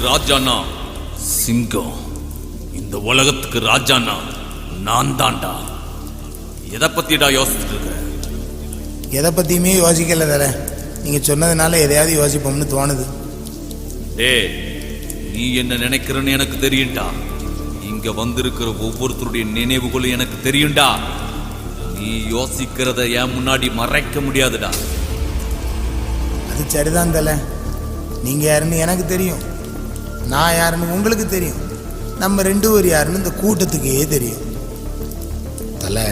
காட்டுக்கு ராஜானா? சிங்கம். இந்த உலகத்துக்கு ராஜானா? நான் தான்டா. எதை பத்திடா யோசிச்சுட்டு இருக்க? எதை பற்றியுமே யோசிக்கல தல. நீங்கள் சொன்னதுனால எதையாவது யோசிப்போம்னு தோணுது. டேய் நீ என்ன நினைக்கிறன்னு எனக்கு தெரியும்டா. இங்க வந்திருக்கிற ஒவ்வொருத்தருடைய நினைவுகளும் எனக்கு தெரியும்டா. நீ யோசிக்கிறத என் முன்னாடி மறைக்க முடியாதுடா. அது சரிதான் தல. நீங்கள் யாருன்னு எனக்கு தெரியும். நான் யாருன்னு உங்களுக்கு தெரியும். நம்ம ரெண்டு பேர் யாருன்னு இந்த கூட்டத்துக்கே தெரியும். தலை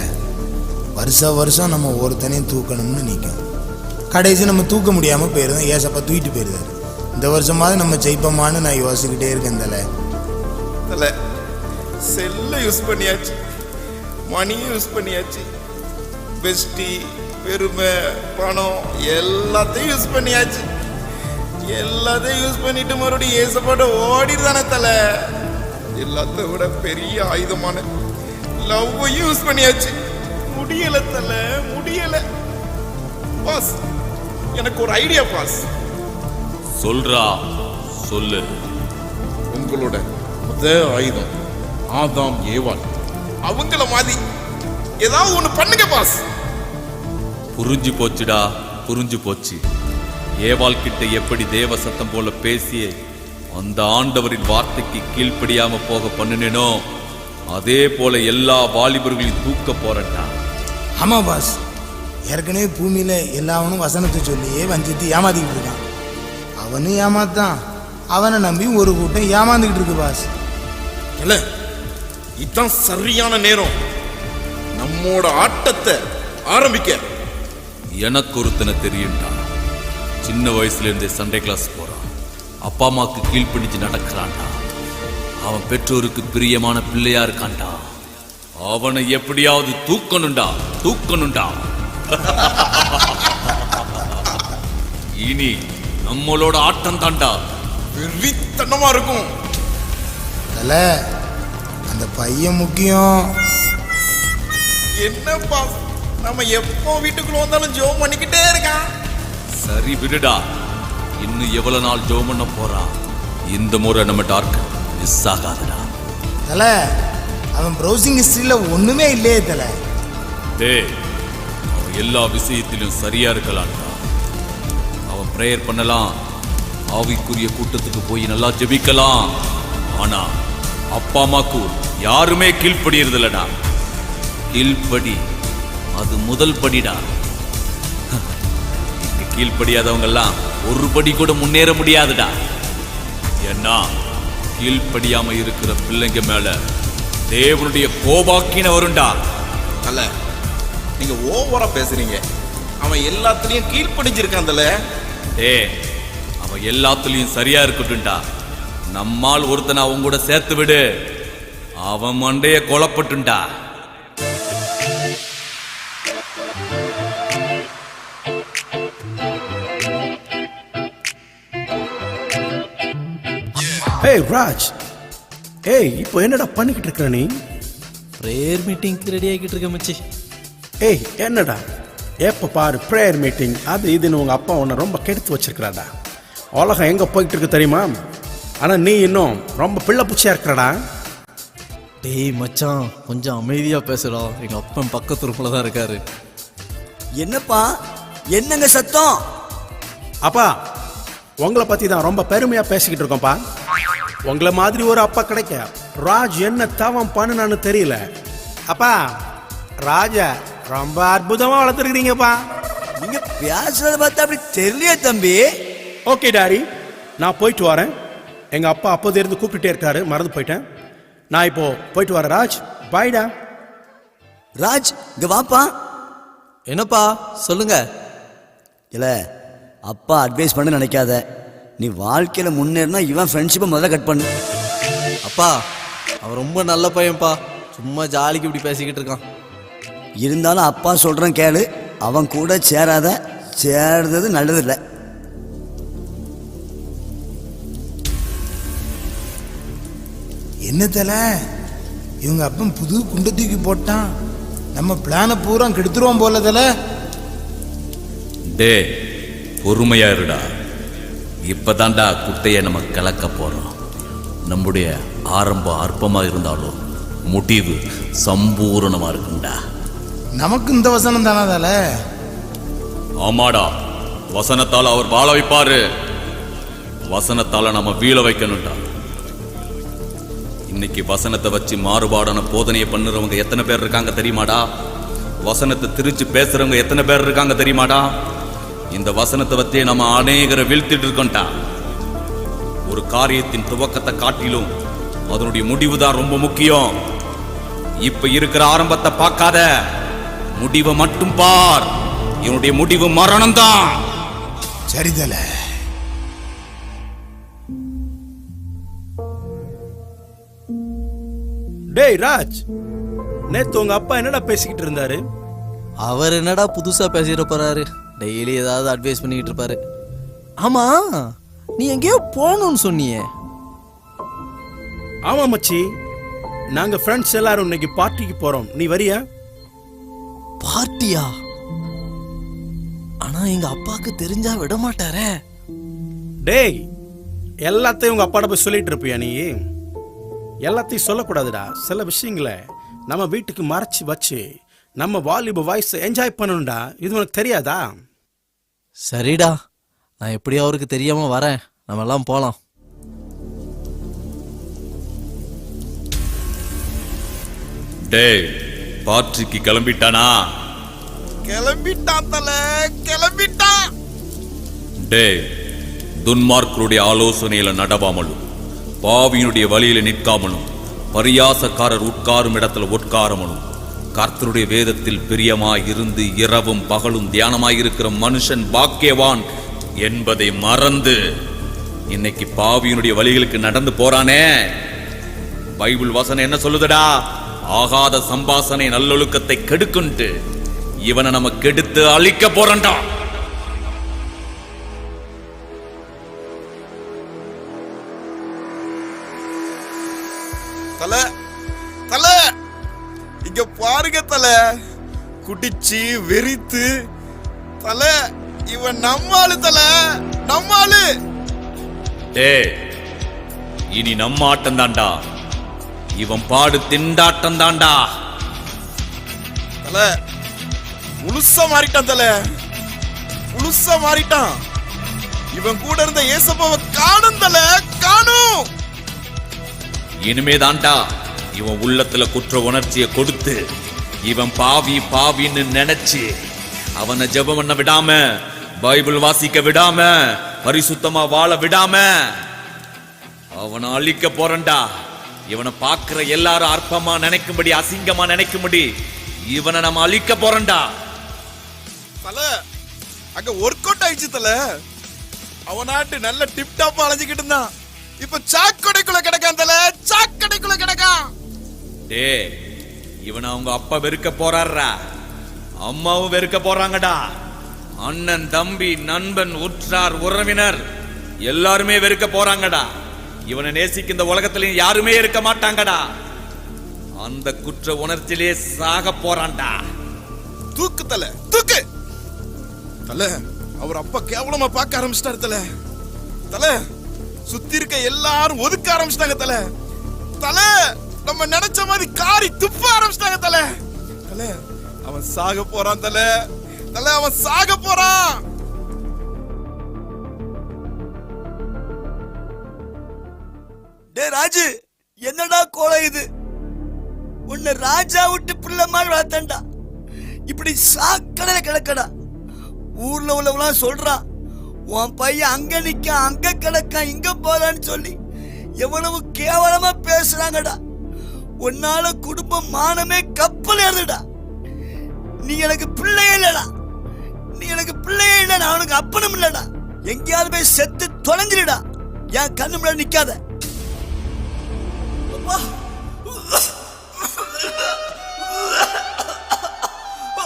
வருஷ வருஷம் நம்ம ஒருத்தனையும் தூக்கணும்னு நிற்கும் கடைசி நம்ம தூக்க முடியாமல் போயிருந்தோம். ஏசப்பா தூக்கிட்டு போயிருந்தாரு. இந்த வருஷமாவது நம்ம ஜெயிப்போமான்னு நான் யோசிச்சுக்கிட்டே இருக்கேன் தல. தலை செல்லை யூஸ் பண்ணியாச்சு. மணியும் யூஸ் பண்ணியாச்சு. பெஸ்டி பெருமை பணம் எல்லாத்தையும் யூஸ் பண்ணியாச்சு. எல்லாத்தையும் யூஸ் பண்ணிட்டு மறுபடியும் ஏசப்பாட்ட ஓடிடுதானே தலை. எல்லாத்த விட பெரிய ஆயுதமான லவ்வையும் யூஸ் பண்ணியாச்சு. முடியல தலை முடியல. பாஸ் எனக்கு ஒரு ஐடியா பாஸ் சொல்றா சொல்லு. உங்களோட முத ஆயுதம் ஆதாம் ஏவாள். அவங்கள மாதிரி ஏதாவது ஒண்ணு பண்ணுங்க பாஸ் புரிஞ்சு போச்சுடா புரிஞ்சு போச்சு. ஏவாள் கிட்ட எப்படி தேவ சத்தம் போல பேசிய அந்த ஆண்டவரின் வார்த்தைக்கு கீழ்ப்படியாம போக பண்ணுனேனோ அதே போல எல்லா வாலிபர்களையும் தூக்க போறேன்டா ஆமாம் பாஸ் ஏற்கனவே பூமியில் எல்லாவனும் வசனத்தை சொல்லியே வஞ்சித்து ஏமாத்திக்கிட்டு இருக்கான். அவனும் ஏமாத்தான். அவனை நம்பி ஒரு கூட்டம் ஏமாந்துக்கிட்டு இருக்கு பாஸ். இல்ல இதுதான் சரியான நேரம். நம்மோட ஆட்டத்தை ஆரம்பிக்க. எனக்கு ஒருத்தனை தெரியும்டா. சின்ன வயசுல இருந்தே சண்டே கிளாஸ் போறான். அப்பா அம்மாக்கு கீழ்ப்படிஞ்சு நடக்கிறான்டா. அவன் பெற்றோருக்கு பிரியமான பிள்ளையா இருக்கான்டா. அவனை எப்படியாவது தூக்கணும்டா தூக்கணும்டா. இனி நம்மளோட ஆட்டம் தான்டா. வெறித்தனமா இருக்கும். தல அந்த பையன் முக்கியம். என்ன பாஸ் நம்ம எப்போ வீட்டுக்குள்ள வந்தாலும் ஜோம் பண்ணிக்கிட்டே இருக்கான். சரி விடுடா. இன்னும் எவ்வளவு நாள் ஜோம் பண்ண போறான் இந்த முறை நம்ம டார்க் மிஸ் ஆகாதுடா. தல அவன் ப்ரௌசிங் ஹிஸ்ட்ரியில் ஒன்றுமே இல்லையே தல. டேய் அவன் எல்லா விஷயத்திலும் சரியா இருக்கலாம்டா. அவன் ப்ரேயர் பண்ணலாம். ஆவிக்குரிய கூட்டத்துக்கு போய் நல்லா ஜெபிக்கலாம். ஆனா அப்பா அம்மாக்கு யாருமே கீழ்ப்படியறதில்லடா. கீழ்ப்படி அது முதல் படிடா. இங்க கீழ்ப்படியாதவங்க எல்லாம் ஒரு படி கூட முன்னேற முடியாதுடா. ஏன்னா கீழ்ப்படியாம இருக்கிற பிள்ளைங்க மேல தேவனுடைய கோபாக்கின வரும்டா அல்ல நீங்க ஓவரா பேசுறீங்க. அவன் எல்லாத்துலயும் கீழ்ப்படிஞ்சிருக்கான் தல ஏ அவன் எல்லாத்துலயும் சரியா இருக்கட்டும்டா. நம்மால் ஒருத்தனை அவங்க கூட சேர்த்து விடு. அவன் மண்டைய கொலப்பட்டுண்டா ஏய் ராஜ். ஏய் இப்போ என்னடா பண்ணிக்கிட்டு இருக்கிற நீ? ப்ரேயர் மீட்டிங்க்கு ரெடி ஆகிட்டு இருக்க மச்சி. ஏய் என்னடா? எப்போ பாரு ப்ரேயர் மீட்டிங் அது இதுன்னு உங்கள் அப்பா உன்னை ரொம்ப கெடுத்து வச்சிருக்கிறாடா. உலகம் எங்கே போயிட்டு இருக்கு தெரியுமா? ஆனால் நீ இன்னும் ரொம்ப பிள்ளை பூச்சியாக இருக்கிறடா. டேய் மச்சான் கொஞ்சம் அமைதியா பேசுடா. எங்க அப்பன் பக்கத்து ரூம்ல தான் இருக்காரு. என்னப்பா? என்னங்க சத்தம்? அப்பா உங்களை பற்றி தான் ரொம்ப பெருமையாக பேசிக்கிட்டு இருக்கோம்ப்பா. உங்களை மாதிரி ஒரு அப்பா கிடைக்க. ராஜ் என்ன தவம் பண்ணுனான்னு தெரியல. அப்பா ராஜா ரொம்ப அற்புதமாக வளர்த்துருக்கிறீங்கப்பா. நீங்க பேசுறத பார்த்தா அப்படி தெரியலையே தம்பி. ஓகே டாரி நான் போயிட்டு வரேன். எங்கள் அப்பா அப்போது இருந்து கூப்பிட்டுட்டே இருக்காரு. மறந்து போயிட்டேன். நான் இப்போ போயிட்டு வரேன் ராஜ். பாய்டா ராஜ் இங்க வாப்பா. என்னப்பா? சொல்லுங்க. இல்ல அப்பா அட்வைஸ் பண்ண நினைக்காத. நீ வாழ்க்கையில முன்னேறினா இவன் ஃப்ரெண்ட்ஷிப்பை முதல்ல கட் பண்ணு. அப்பா அவன் ரொம்ப நல்ல பையன்ப்பா. சும்மா ஜாலிக்கு இப்படி பேசிக்கிட்டு இருக்கான். இருந்தாலும் அப்பா சொல்றேன் கேளு அவன் கூட சேராத சேர்றது நல்லதில்லை. என்ன தல? இவங்க அப்பன் புது குண்டை தூக்கி போட்டான். நம்ம பிளானை பூரா கெடுத்துருவோம் போல தல. டே பொறுமையா இருடா. இப்பதான்டா குட்டையை நம்ம கலக்க போறோம். நம்முடைய ஆரம்பம் அற்பமா இருந்தாலும் முடிவு சம்பூரணமா இருக்கும்டா. நமக்கு இந்த வசனம் தானே தல? ஆமாடா. வசனத்தால் அவர் வாழ வைப்பாரு. வசனத்தால நம்ம வீழ வைக்கணும்டா. இன்னைக்கு வசனத்தை வச்சு மாறுபாடான போதனையை பண்ணுறவங்க எத்தனை பேர் இருக்காங்க தெரியுமாடா? வசனத்தை திரிச்சு பேசுறவங்க எத்தனை பேர் இருக்காங்க தெரியுமாடா? இந்த வசனத்தை வச்சே நம்ம அநேகரை வீழ்த்திட்டு இருக்கோம்டா ஒரு காரியத்தின் துவக்கத்தை காட்டிலும் அதனுடைய முடிவு தான் ரொம்ப முக்கியம். இப்ப இருக்கிற ஆரம்பத்தை பார்க்காத. முடிவை மட்டும் பார். என்னுடைய முடிவு மரணம் தான். சரி தல டேய் ராஜ். நேத்து உங்க அப்பா என்னடா பேசிக்கிட்டு இருந்தாரு? அவர் என்னடா புதுசா பேசிட்டு போறாரு? டெய்லி ஏதாவது அட்வைஸ் பண்ணிக்கிட்டு இருப்பாரு. ஆமா நீ எங்கேயோ போகணும்னு சொன்னியே. ஆமா மச்சி. நாங்க ஃப்ரெண்ட்ஸ் எல்லாரும் இன்னைக்கு பார்ட்டிக்கு போறோம். நீ வரியா? பார்ட்டியா ஆனா எங்க அப்பாக்கு தெரிஞ்சா விட மாட்டாரே டேய் எல்லாத்தையும் உங்க அப்பாட்ட போய் சொல்லிட்டு இருப்பியா நீ? எல்லாத்தையும் சொல்லக்கூடாதுடா. சில விஷயங்களை நம்ம வீட்டுக்கு மறைச்சு வச்சு நம்ம வாலிப வாய்ஸ் என்ஜாய் பண்ணணும்டா. இது உனக்கு தெரியாதா? சரிடா. நான் எப்படி அவருக்கு தெரியாம வரேன். நம்ம எல்லாம் போலாம். டேய் பார்ட்டிக்கு கிளம்பிட்டானா? கிளம்பிட்டான் தல கிளம்பிட்டான். டேய் துன்மார்க்கருடைய ஆலோசனையில நடவாமலும் பாவியினுடைய வழியில நிற்காமலும் பரியாசக்காரர் உட்காரும் இடத்துல உட்காரமலும் கர்த்தருடைய வேதத்தில் பிரியமாய் இருந்து இரவும் பகலும் தியானமாயிருக்கிற மனுஷன் பாக்கியவான் என்பதை மறந்து இன்னைக்கு பாவியினுடைய வழிகளுக்கு நடந்து போறானே. பைபிள் வசனம் என்ன சொல்லுதுடா? ஆகாத சம்பாசனை நல்லொழுக்கத்தை கெடுக்குன்ட்டு இவனை நம்ம கெடுத்து அழிக்க போறண்டா பாருங்க தல குடிச்சு வெறித்து தல இவன் நம்மாளு தல நம்மாளு. டேய் இனி நம்ம ஆட்டம் தான்டா இவன் பாடு திண்டாட்டம் தான்டா தல முழுசா மாறிட்டான் தல. முழுசா மாறிட்டான். இவன் கூட இருந்த ஏசப்பாவை காணும் தல காணும். இனிமே தான்டா இவன் உள்ளத்துல குற்ற உணர்ச்சியை கொடுத்து இவன் பாவி பாவின்னு நினைச்சு அவனை ஜெபம் பண்ண விடாம பைபிள் வாசிக்க விடாம பரிசுத்தமா வாழ விடாம அவனை அழிக்க போறேன்டா. இவனை பார்க்கிற எல்லாரும் அற்பமா நினைக்கும்படி அசிங்கமா நினைக்கும்படி இவனை நம்ம அழிக்க போறேன்டா. தல அங்க ஒர்க் அவுட் ஆயிடுச்சு தல. அவனாட்டு நல்ல டிப் டாப் அலைஞ்சுக்கிட்டு இருந்தான். இப்ப சாக்கடைக்குள்ள கிடக்கான் தல சாக்கடைக்குள்ள கிடக்கான். டே இவனை அவங்க அப்பா வெறுக்க போறாரா அம்மாவும் வெறுக்க போறாங்கடா. அண்ணன் தம்பி நண்பன் உற்றார் உறவினர் எல்லாருமே வெறுக்க போறாங்கடா. இவனை நேசிக்க இந்த உலகத்திலையும் யாருமே இருக்க மாட்டாங்கடா. அந்த குற்ற உணர்ச்சியிலே சாக போறான்டா. தூக்கு தல. தூக்கு! தல அவர் அப்பா கேவலமா பார்க்க ஆரம்பிச்சிட்டாரு தல. தல சுத்தி இருக்க எல்லாரும் ஒதுக்க ஆரம்பிச்சிட்டாங்க தல. தல! நம்ம நினைச்ச மாதிரி காரி துப்ப ஆரம்பிச்சிட்டாங்க தல. தல அவன் சாக போறான் தல. தல அவன் சாக போறான். டே ராஜு என்னடா கோலம் இது? உன்னை ராஜா விட்டு பிள்ளை மாதிரி வளர்த்தண்டா இப்படி சாக்கடையில கிடக்கடா. ஊர்ல உள்ளவங்களாம் சொல்றான் உன் பையன் அங்க நிக்க அங்க கிடக்கான் இங்க போறான்னு சொல்லி எவ்வளவு கேவலமா பேசுறாங்கடா. உன்னால குடும்பம் மானமே கப்பல் ஏறுதுடா. நீ எனக்கு பிள்ளையே இல்லடா. நீ எனக்கு பிள்ளையே இல்ல நான் உனக்கு அப்பனும் இல்லடா. எங்கேயாவது போய் செத்து தொலைஞ்சிருடா. என் கண்ணு முன்னாடி நிக்காத. அப்பா.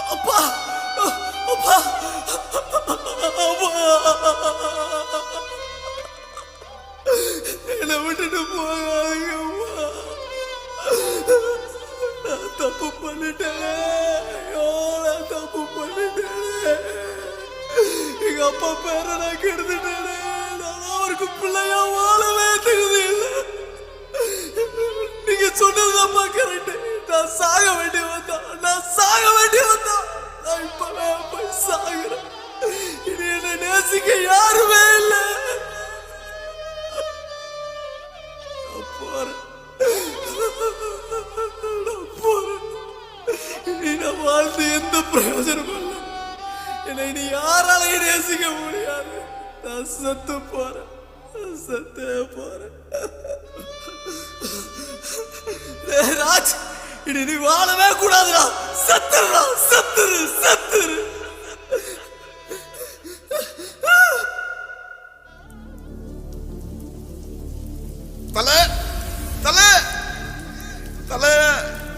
அப்பா. அப்பா. என்னை விட்டுட்டு போகாதீங்கம்மா பண்ணிட்டேன். ஐயோ தப்பு பண்ணிட்டேன். எங்க அப்பா பேரை நான் கெடுத்துட்டேன். நான் அவருக்கு பிள்ளையா வாழவே தகுதி இல்லை நீங்க சொன்னதுதான்ப்பா கரெக்ட் நான் சாக வேண்டிய வந்தா நான் சாக வேண்டிய வந்தா நான் இப்பவே போய் சாகுறேன். இனி என்னை நேசிக்க யாருமே இல்லை. இனி யாராலையும் நேசிக்க முடியாது. நான் செத்து போறேன். செத்தே போறேன். ராஜ் இனி நீ வாழவே கூடாதுடா. செத்துருடா செத்துரு செத்துரு. தல தல. தலை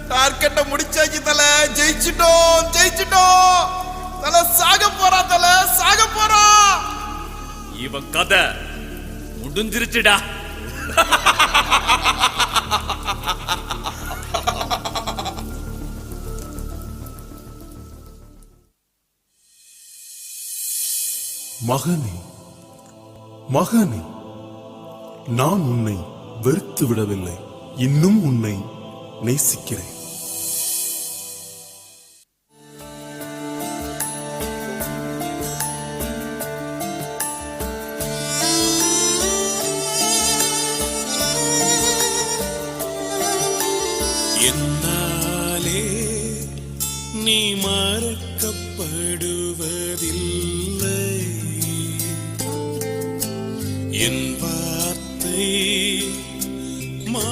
டார்கெட்ட முடிச்சாச்சு தல. ஜெயிச்சிட்டோம் ஜெயிச்சிட்டோம். தல சாக போறா தல சாக போறா. இவன் கதை முடிஞ்சிருச்சுடா. மகனே மகனே நான் உன்னை வெறுத்து விடவில்லை இன்னும் உன்னை நேசிக்கிறேன். என் வார்த்தை மா